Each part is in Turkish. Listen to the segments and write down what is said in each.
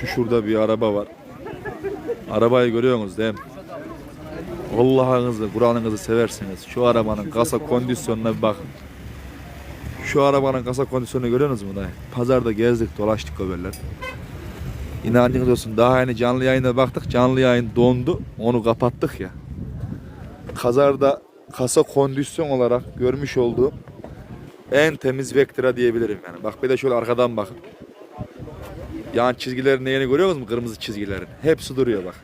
Şu şurada bir araba var. Arabayı görüyorsunuz değil mi? Allah'ınızı, Kur'an'ınızı seversiniz. Şu arabanın kasa kondisyonuna bir bakın. Şu arabanın kasa kondisyonunu görüyorsunuz mu dayı? Pazarda gezdik, dolaştık göberler. İnancınız olsun daha yeni canlı yayına baktık. Canlı yayın dondu. Onu kapattık ya. Kazarda kasa kondisyon olarak görmüş olduğum en temiz Vectra diyebilirim yani. Bak bir de şöyle arkadan bakın. Yan çizgilerin neyini görüyor musunuz? Kırmızı çizgilerin. Hepsi duruyor bak.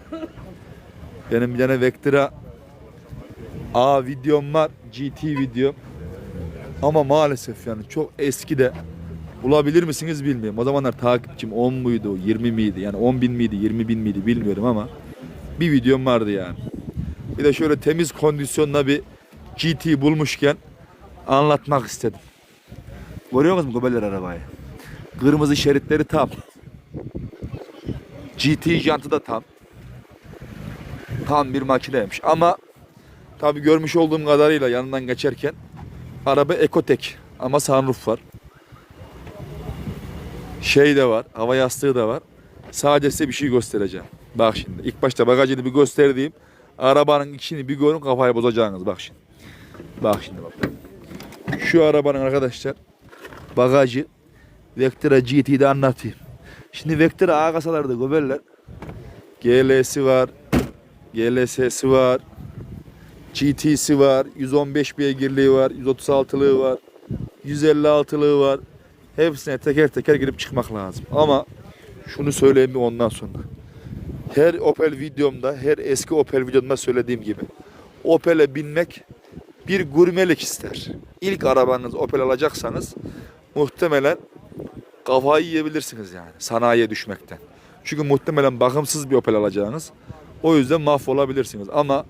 Benim bir tane Vectra A videom var. GT videom. Ama maalesef yani çok eski de bulabilir misiniz bilmiyorum. O zamanlar takipçim 10 muydu, 20 miydi? Yani 10 bin miydi, 20 bin miydi bilmiyorum ama bir videom vardı yani. Bir de şöyle temiz kondisyonla bir GT bulmuşken anlatmak istedim. Görüyor musunuz gobeler arabayı? Kırmızı şeritleri tam. GT jantı da tam. Tam bir makineymiş ama tabi görmüş olduğum kadarıyla yanından geçerken araba ekotek ama sunroof var. Şey de var, hava yastığı da var. Sadece size bir şey göstereceğim. Bak şimdi ilk başta bagajını bir gösterdiğim arabanın içini bir görün kafayı bozacağınız bak şimdi. Bak şimdi bak. Şu arabanın arkadaşlar bagajı Vectra GT'de anlatayım. Şimdi Vectra A kasalarda göberler. GL'si var. GLS'si var. GT'si var. 115 beygirliği var. 136'lığı var. 156'lığı var. Hepsine teker teker girip çıkmak lazım. Ama şunu söyleyeyim ondan sonra. Her Opel videomda, her eski Opel videomda söylediğim gibi. Opel'e binmek bir gurmelik ister. İlk arabanız Opel alacaksanız muhtemelen kafayı yiyebilirsiniz yani sanayiye düşmekten. Çünkü muhtemelen bakımsız bir Opel alacağınız. O yüzden mahvolabilirsiniz. Ama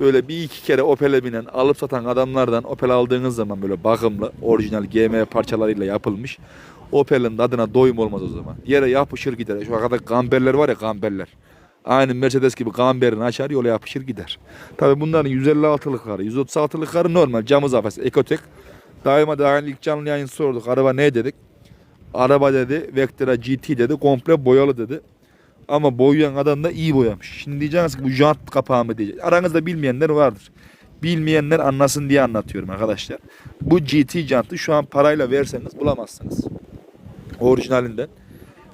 böyle bir iki kere Opel'e binen, alıp satan adamlardan Opel aldığınız zaman böyle bakımlı, orijinal GM parçalarıyla yapılmış. Opel'in tadına doyum olmaz o zaman. Yere yapışır gider. Şu arkada gamberler var ya gamberler. Aynı Mercedes gibi gamberini açar yola yapışır gider. Tabi bunların 156'lıkları, 136'lıkları normal camı zafesi, ekotek. Daima daha ilk canlı yayın sorduk. Araba ne dedik? Araba dedi, Vectra GT dedi, komple boyalı dedi. Ama boyayan adam da iyi boyamış. Şimdi diyeceksiniz ki bu jant kapağı mı diyecek. Aranızda bilmeyenler vardır. Bilmeyenler anlasın diye anlatıyorum arkadaşlar. Bu GT jantı şu an parayla verseniz bulamazsınız. Orijinalinden.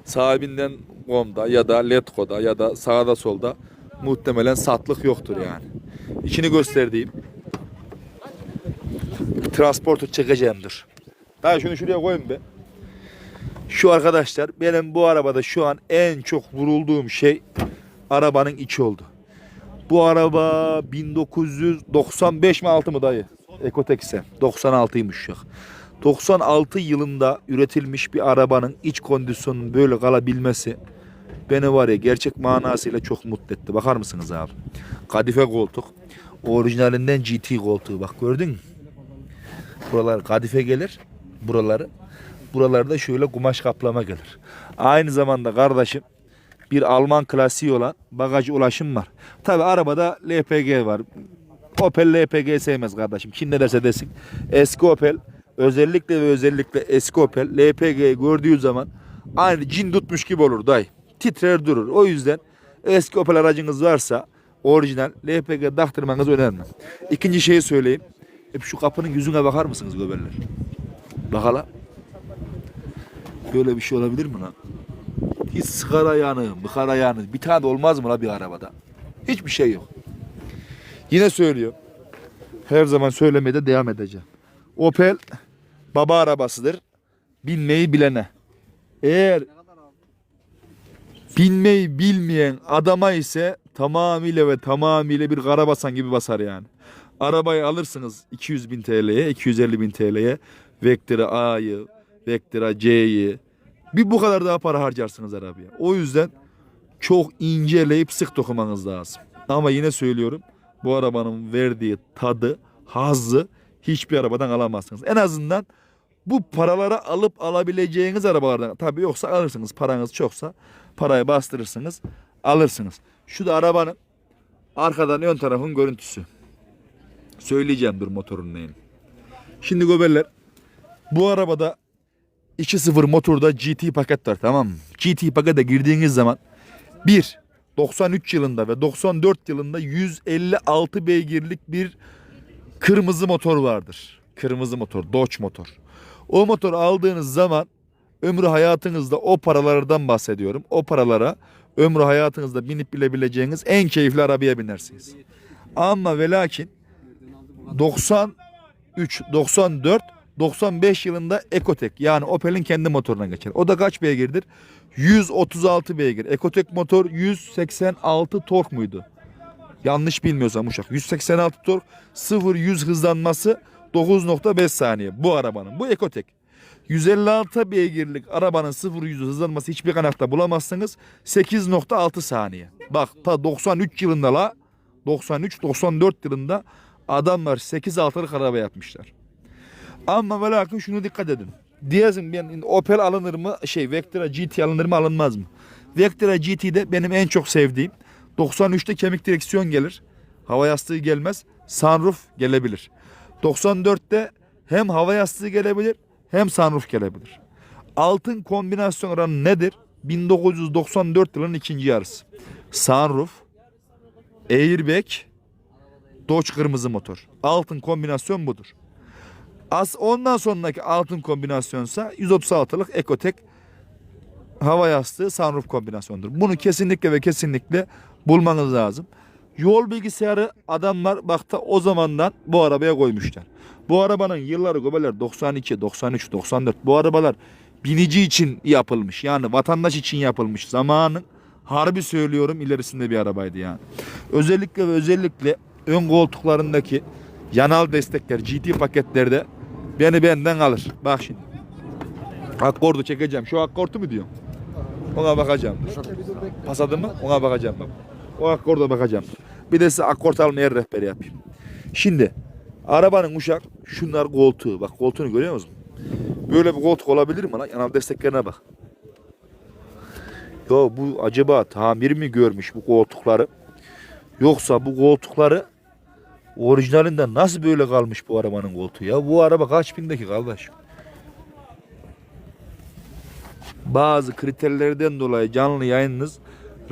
Sahibinden Gom'da ya da Letgo'da ya da sağda solda muhtemelen satlık yoktur yani. İçini gösterdiğim transporter çekeceğimdir. Ben şunu şuraya koyayım be. Şu arkadaşlar benim bu arabada şu an en çok vurulduğum şey arabanın içi oldu. Bu araba 1995 mi 6 mı dayı? Ekotek ise 96'ymış şu an. 96 yılında üretilmiş bir arabanın iç kondisyonunun böyle kalabilmesi beni var ya gerçek manasıyla çok mutlu etti. Bakar mısınız abi? Kadife koltuk. Orijinalinden GT koltuğu bak gördün mü? Buralar kadife gelir. Buraları. Buralarda şöyle kumaş kaplama gelir. Aynı zamanda kardeşim bir Alman klasiği olan bagaj ulaşım var. Tabi arabada LPG var. Opel LPG sevmez kardeşim. Kim ne derse desin. Eski Opel özellikle ve özellikle eski Opel LPG'yi gördüğü zaman aynı cin tutmuş gibi olur day. Titrer durur. O yüzden eski Opel aracınız varsa orijinal LPG taktırmanız önemli. İkinci şeyi söyleyeyim. Hep şu kapının yüzüne bakar mısınız göberler? Bakala. Böyle bir şey olabilir mi lan? Hiç sigara yanı, mıkara yanı bir tane de olmaz mı la bir arabada? Hiçbir şey yok. Yine söylüyorum. Her zaman söylemeye de devam edeceğim. Opel baba arabasıdır. Binmeyi bilene. Eğer binmeyi bilmeyen adama ise tamamıyla ve tamamıyla bir karabasan gibi basar yani. Arabayı alırsınız 200 bin TL'ye, 250 bin TL'ye. Vectra A'yı, Vectra C'yi. Bir bu kadar daha para harcarsınız arabaya. O yüzden çok inceleyip sık dokumanız lazım. Ama yine söylüyorum bu arabanın verdiği tadı, hazzı hiçbir arabadan alamazsınız. En azından bu paralara alıp alabileceğiniz arabalardan. Tabii yoksa alırsınız. Paranız çoksa parayı bastırırsınız, alırsınız. Şu da arabanın arkadan ön tarafın görüntüsü. Söyleyeceğim dur motorun neyini. Şimdi göberler bu arabada 2.0 motorda GT paket var tamam mı? GT pakete girdiğiniz zaman 1 93 yılında ve 94 yılında 156 beygirlik bir kırmızı motor vardır. Kırmızı motor, Dodge motor. O motor aldığınız zaman ömrü hayatınızda o paralardan bahsediyorum. O paralara ömrü hayatınızda binip bilebileceğiniz en keyifli arabaya binersiniz. Ama ve lakin 93, 94, 95 yılında Ecotec yani Opel'in kendi motoruna geçer. O da kaç beygirdir? 136 beygir. Ecotec motor 186 tork muydu? Yanlış bilmiyorsam uşak. 186 tork 0-100 hızlanması 9.5 saniye bu arabanın. Bu Ecotec. 156 beygirlik arabanın 0-100 hızlanması hiçbir kaynakta bulamazsınız. 8.6 saniye. Bak ta 93 yılında la 93-94 yılında adamlar 8.6'lık araba yapmışlar. Ama ve lakin şunu dikkat edin. Diyezin ben Opel alınır mı? Şey Vectra GT alınır mı alınmaz mı? Vectra GT'de benim en çok sevdiğim 93'te kemik direksiyon gelir. Hava yastığı gelmez. Sunroof gelebilir. 94'te hem hava yastığı gelebilir hem sunroof gelebilir. Altın kombinasyon oranı nedir? 1994 yılının ikinci yarısı. Sunroof, airbag, Dodge kırmızı motor. Altın kombinasyon budur. As ondan sonraki altın kombinasyonsa 136'lık Ecotec hava yastığı sunroof kombinasyonudur. Bunu kesinlikle ve kesinlikle bulmanız lazım. Yol bilgisayarı adamlar bakta o zamandan bu arabaya koymuşlar. Bu arabanın yılları göbeler 92, 93, 94. Bu arabalar binici için yapılmış. Yani vatandaş için yapılmış. Zamanın harbi söylüyorum ilerisinde bir arabaydı yani. Özellikle ve özellikle ön koltuklarındaki yanal destekler GT paketlerde beni benden alır. Bak şimdi. Akkordu çekeceğim. Şu akkordu mu diyorum? Ona bakacağım. Pasadı mı? Ona bakacağım bak. O akkorda bakacağım. Bir de size akort almaya rehber yapayım. Şimdi arabanın uşak şunlar koltuğu. Bak koltuğunu görüyor musun? Böyle bir koltuk olabilir mi lan? Yanal desteklerine bak. Ya bu acaba tamir mi görmüş bu koltukları? Yoksa bu koltukları orijinalinde nasıl böyle kalmış bu arabanın koltuğu ya? Bu araba kaç bindeki kardeş? Bazı kriterlerden dolayı canlı yayınınız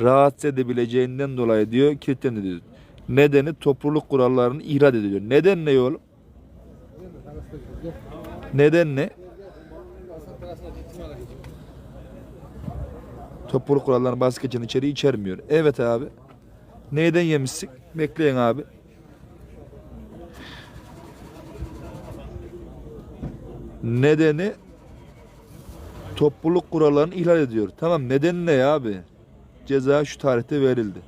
rahatsız edebileceğinden dolayı diyor kilitlendi Nedeni topluluk kurallarını ihlal ediyor. Neden ne oğlum? Neden ne? Topluluk kurallarını baskı için içeriği içermiyor. Evet abi. Neyden yemişsin? Bekleyin abi. Nedeni topluluk kurallarını ihlal ediyor. Tamam neden ne abi? Ceza şu tarihte verildi.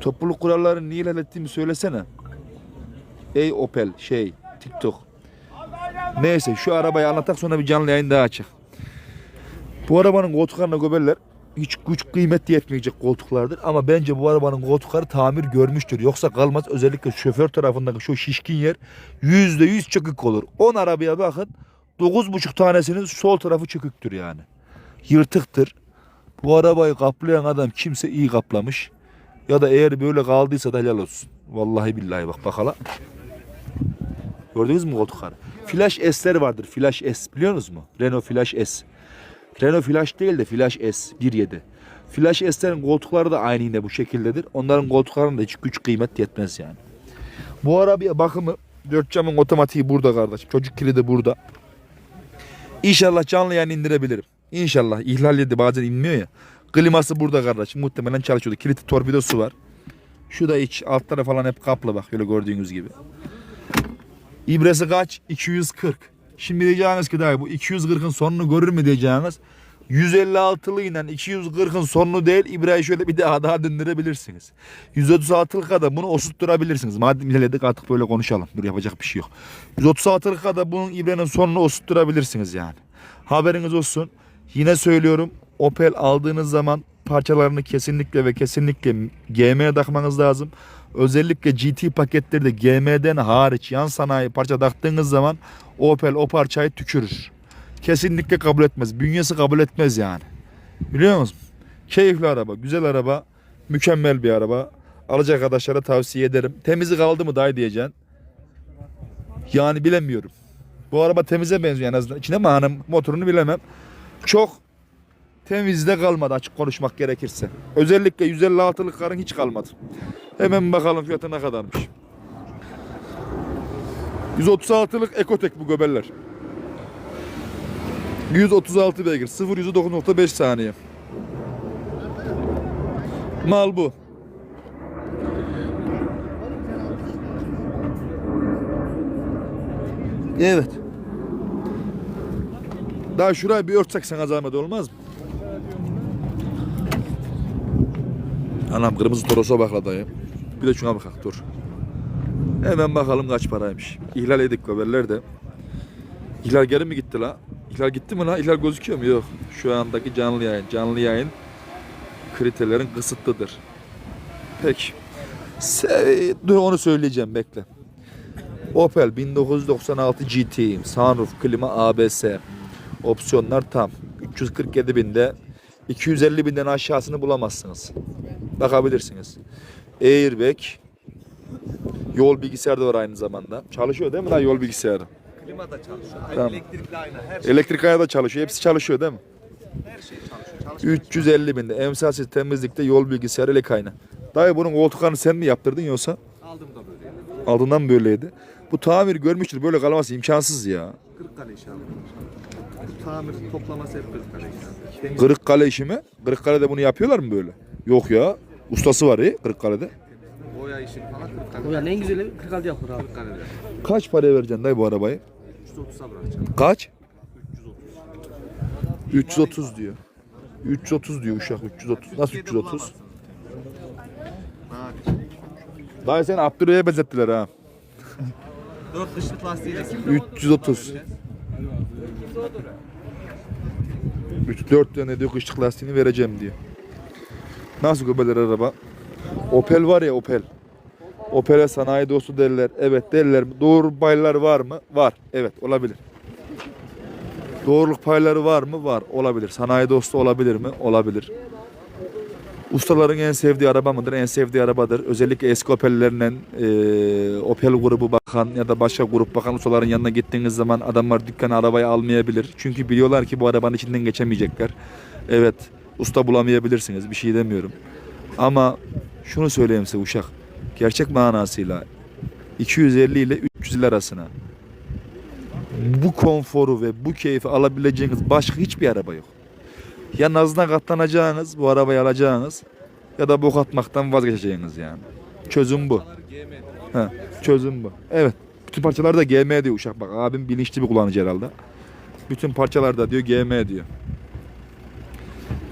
Topluluk kurallarını niye ihlal ettiğimi söylesene. Ey Opel şey TikTok. Neyse şu arabayı anlatak sonra bir canlı yayın daha açık. Bu arabanın koltuklarına göbeller hiç güç kıymet yetmeyecek koltuklardır. Ama bence bu arabanın koltukları tamir görmüştür. Yoksa kalmaz özellikle şoför tarafındaki şu şişkin yer yüzde yüz çökük olur. 10 arabaya bakın dokuz buçuk tanesinin sol tarafı çöküktür yani. Yırtıktır. Bu arabayı kaplayan adam kimse iyi kaplamış. Ya da eğer böyle kaldıysa da helal olsun. Vallahi billahi bak bakalım. Gördünüz mü koltukları? Flash S'ler vardır. Flash S biliyor musunuz mu? Renault Flash S. Renault Flash değil de Flash S 1.7. Flash S'lerin koltukları da aynı yine bu şekildedir. Onların koltuklarının da hiç güç kıymet yetmez yani. Bu arabaya bakımı dört camın otomatiği burada kardeşim. Çocuk kilidi burada. İnşallah canlı yayın indirebilirim. İnşallah. İhlal yedi bazen inmiyor ya. Kliması burada kardeşim. Muhtemelen çalışıyordu. Kilitli torpidosu var. Şu da iç. Altları falan hep kaplı bak. Böyle gördüğünüz gibi. İbresi kaç? 240. Şimdi diyeceğiniz ki daha bu 240'ın sonunu görür mü diyeceğiniz. 156'lı ile 240'ın sonunu değil İbrahim şöyle bir daha daha döndürebilirsiniz. 136'lık da bunu osurtturabilirsiniz. Madem ilerledik artık böyle konuşalım. Dur yapacak bir şey yok. 136'lık da bunun İbrahim'in sonunu osurtturabilirsiniz yani. Haberiniz olsun. Yine söylüyorum Opel aldığınız zaman parçalarını kesinlikle ve kesinlikle GM'ye takmanız lazım. Özellikle GT paketleri de GM'den hariç yan sanayi parça taktığınız zaman Opel o parçayı tükürür. Kesinlikle kabul etmez. Bünyesi kabul etmez yani. Biliyor musun? Keyifli araba, güzel araba, mükemmel bir araba. Alacak arkadaşlara tavsiye ederim. Temizi kaldı mı dayı diyeceksin. Yani bilemiyorum. Bu araba temize benziyor en azından. İçine mi hanım motorunu bilemem. Çok temizde kalmadı açık konuşmak gerekirse. Özellikle 156'lık karın hiç kalmadı. Hemen bakalım fiyatı ne kadarmış. 136'lık Ekotek bu göbeller. 136 beygir. 0 yüzü 9.5 saniye. Mal bu. Evet. Daha şurayı bir örtsek sana zahmet olmaz mı? Anam kırmızı Toros'a bak la dayı. Bir de şuna bakak dur. Hemen bakalım kaç paraymış. İhlal edik haberler de. İhlal geri mi gitti la? İhlal gitti mi la? İhlal gözüküyor mu? Yok. Şu andaki canlı yayın. Canlı yayın kriterlerin kısıtlıdır. Peki. Se- onu söyleyeceğim bekle. Opel 1996 GT, sunroof, klima, ABS. Opsiyonlar tam. 347 binde 250 binden aşağısını bulamazsınız. Bakabilirsiniz. Airbag. Yol bilgisayarı da var aynı zamanda. Çalışıyor değil mi lan yol bilgisayarı? Klima da çalışıyor. Tamam. elektrikli aynı. Her şey, Elektrik ayağı da çalışıyor. Hepsi çalışıyor değil mi? her şey çalışıyor. çalışıyor. 350 binde. Emsalsiz temizlikte yol bilgisayarı ele kayna. Dayı bunun koltuklarını sen mi yaptırdın yoksa Aldım da böyle. aldığından böyleydi. Bu tamir görmüştür. Böyle kalması imkansız ya. Kırıkkale inşallah. Bu tamir toplaması hep Kırıkkale inşallah. Temiz Kırıkkale işi mi? Kırıkkale'de bunu yapıyorlar mı böyle? Yok ya. Ustası var ya Kırıkkale'de. boya işi falan Kırıkkale. Bu yani en güzeli 46 yapar abi. Kırıkkale'de. Kaç paraya vereceksin dayı bu arabayı? 330'a bırakacağım. Kaç? 330 diyor. 330 diyor uşak 330. Nasıl 330? Nadir. Dayı sen Abdurrahim'e benzettiler ha. 4 dışlık lastiğiyle 330. 3 4 tane diyor kışlık lastiğini vereceğim diyor. Nasıl göbeler araba? Opel var ya Opel. Opel'e sanayi dostu derler. Evet derler. Doğru paylar var mı? Var. Evet olabilir. Doğruluk payları var mı? Var. Olabilir. Sanayi dostu olabilir mi? Olabilir. Ustaların en sevdiği araba mıdır? En sevdiği arabadır. Özellikle eski Opel'lerle e, Opel grubu bakan ya da başka grup bakan ustaların yanına gittiğiniz zaman adamlar dükkana arabayı almayabilir. Çünkü biliyorlar ki bu arabanın içinden geçemeyecekler. Evet usta bulamayabilirsiniz bir şey demiyorum. Ama şunu söyleyeyim size uşak. Gerçek manasıyla 250 ile 300 arasına bu konforu ve bu keyfi alabileceğiniz başka hiçbir araba yok. Ya nazına katlanacağınız, bu arabayı alacağınız ya da bok atmaktan vazgeçeceğiniz yani. Çözüm bu. He, çözüm bu. Evet. Bütün parçalar da GM diyor uşak. Bak abim bilinçli bir kullanıcı herhalde. Bütün parçalar da diyor GM diyor.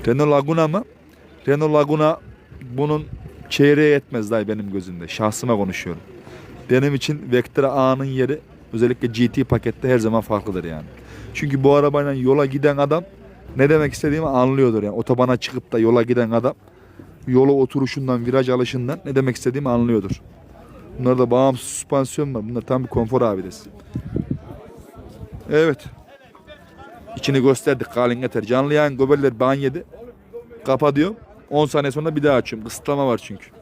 Renault Laguna mı? Renault Laguna bunun çeyreğe etmez dayı benim gözümde. Şahsıma konuşuyorum. Benim için Vectra A'nın yeri özellikle GT pakette her zaman farklıdır yani. Çünkü bu arabayla yola giden adam ne demek istediğimi anlıyordur yani. Otobana çıkıp da yola giden adam yola oturuşundan, viraj alışından ne demek istediğimi anlıyordur. Bunlarda bağımsız süspansiyon var. Bunlar tam bir konfor abidesi. Evet. İçini gösterdik kalın yeter. Canlı yayın göbeller ban yedi. Kapatıyorum. 10 saniye sonra bir daha açıyorum. Kısıtlama var çünkü.